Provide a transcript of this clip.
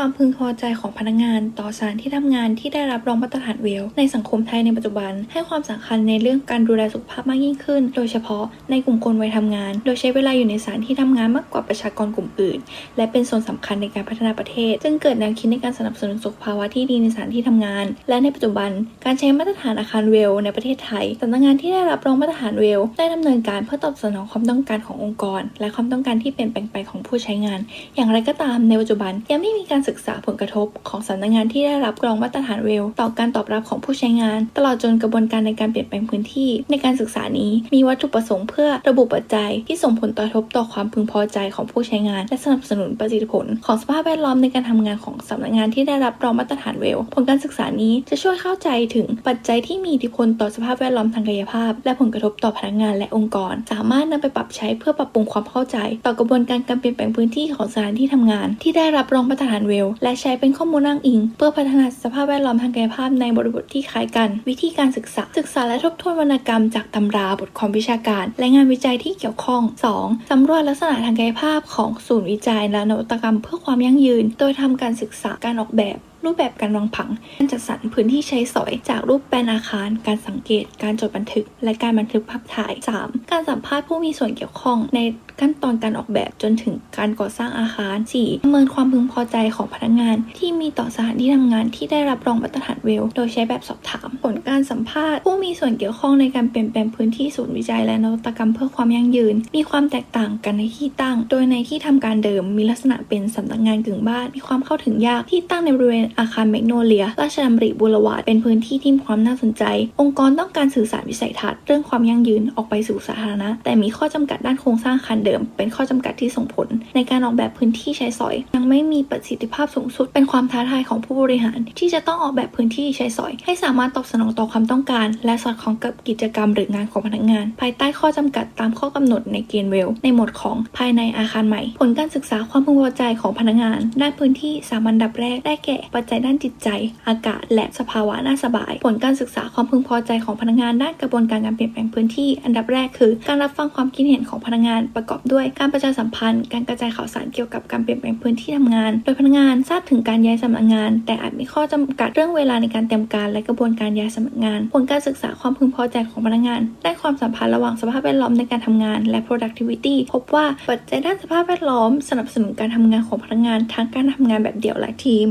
ความพึงพอใจของพนักงาน ต่อสานที่ทำงานที่ได้รับรองมาตรฐานเวล ในสังคมไทยในปัจจุบัน ให้ความสำคัญในเรื่องการดูแลสุขภาพมากยิ่งขึ้น โดยเฉพาะในกลุ่มคนวัยทำงาน โดยใช้เวลาอยู่ในสานที่ทำงานมากกว่าประชากรกลุ่มอื่น และเป็นส่วนสำคัญในการพัฒนาประเทศ จึงเกิดแนวคิดในการสนับสนุนสุขภาวะที่ดีในสานที่ทำงาน และในปัจจุบัน การใช้มาตรฐานอาคารเวล ในประเทศไทยสำนักงานที่ได้รับรองมาตรฐานเวล ได้ดำเนินการเพื่อตอบสนองความต้องการขององค์กร และความต้องการที่เปลี่ยนแปลงไปของผู้ใช้งาน อย่างไรก็ตามในปัจจุบันยังไม่มีการศึกษาผลกระทบของสำนักงานที่ได้รับรองมาตรฐานเวลต่อการตอบรับของผู้ใช้งาน ตลอดจนกระบวนการในการเปลี่ยนแปลงพื้นที่ ในการศึกษานี้มีวัตถุประสงค์เพื่อระบุปัจจัยที่ส่งผลกระทบต่อความพึงพอใจของผู้ใช้งาน และสนับสนุนประสิทธิผล ของสภาพแวดล้อมในการทำงานของสำนักงานที่ได้รับรองมาตรฐานเวลผลการศึกษานี้จะช่วยเข้าใจถึงปัจจัยที่มีอิทธิพลต่อสภาพแวดล้อมทางกายภาพ และผลกระทบต่อพนักงานและองค์กร สามารถนำไปปรับใช้เพื่อปรับปรุงความเข้าใจ ต่อกระบวนการการเปลี่ยนแปลงพื้นที่ของสถานที่ทำงาน ที่ได้รับรองมาตรฐานเวลและใช้เป็นข้อมูลอ้างอิง เพื่อพัฒนาสภาพแวดล้อมทางกายภาพในบริบทที่คล้ายกัน วิธีการศึกษา ศึกษาและทบทวนวรรณกรรมจากตำราบทความวิชาการ และงานวิจัยที่เกี่ยวข้อง 2. สำรวจลักษณะทางกายภาพของศูนย์วิจัยและนวัตกรรมเพื่อความยั่งยืน โดยทำการศึกษาการออกแบบ รูปแบบการวางผังการจัดสรรพื้นที่ใช้สอย จากรูปแปลนอาคาร การสังเกต การจดบันทึก และการบันทึกภาพถ่าย 3. การสัมภาษณ์ผู้มีส่วนเกี่ยวข้องในขั้นตอนการออกแบบจนถึงการก่อสร้างอาคาร 4. ประเมินความพึงพอใจของพนักงาน ที่มีต่อสถานที่ทำงานที่ได้รับรองมาตรฐานเวล โดยใช้แบบสอบถาม ผลการสัมภาษณ์ ผู้มีส่วนเกี่ยวข้องในการเปลี่ยนแปลงพื้นที่ศูนย์วิจัยและนวัตกรรมเพื่อความยั่งยืน มีความแตกต่างกันในที่ตั้ง โดยในที่ทำการเดิมมีลักษณะเป็นสำนักงานกึ่งบ้าน มีความเข้าถึงยากที่ตั้งในบริเวณอาคารแมกโนเลีย ราชดำริบูรวาดเป็นพื้นที่ที่มีความน่าสนใจ องค์กรต้องการสื่อสารวิสัยทัศน์เรื่องความยั่งยืนออกไปสู่สาธารณะ แต่มีข้อจำกัดด้านโครงสร้างอาคารเดิม เป็นข้อจำกัดที่ส่งผล ในการออกแบบพื้นที่ใช้สอย ยังไม่มีประสิทธิภาพสูงสุด เป็นความท้าทายของผู้บริหาร ที่จะต้องออกแบบพื้นที่ใช้สอย ให้สามารถตอบสนองต่อความต้องการ และสอดคล้องกับกิจกรรมหรืองานของพนักงาน ภายใต้ข้อจำกัดตามข้อกำหนดในเกณฑ์เวลในหมวดของภายในอาคารใหม่ ผลการศึกษาความพึงพอใจของพนักงาน ด้านพื้นที่สามอันดับแรกได้แก่ปจจัยด้านจิตใจ อากาศ และสภาวะน่าสบาย ผลการศึกษาความพึงพอใจของพนักงานด้านกระบวนการการเปลี่ยนแปลงพื้นที่ อันดับแรกคือ การรับฟังความคิดเห็นของพนักงานประกอบด้วยการประชาสัมพันธ์ การกระจายข่าวสารเกี่ยวกับการเปลี่ยนแปลงพื้นที่ทำงาน โดยพนักงานทราบถึงการย้ายสำนักงาน แต่อาจมีข้อจำกัดเรื่องเวลาในการเตรียมการและกระบวนการย้ายสำนักงาน ผลการศึกษาความพึงพอใจของพนักงานด้านความสัมพันธ์ระหว่างสภาพแวดล้อมในการทำงาน และ productivity พบว่าปัจจัยด้านสภาพแวดล้อม สนับสนุนการทำงานของพนักงานทั้งการทำงานแบบเดี่ยวและทีม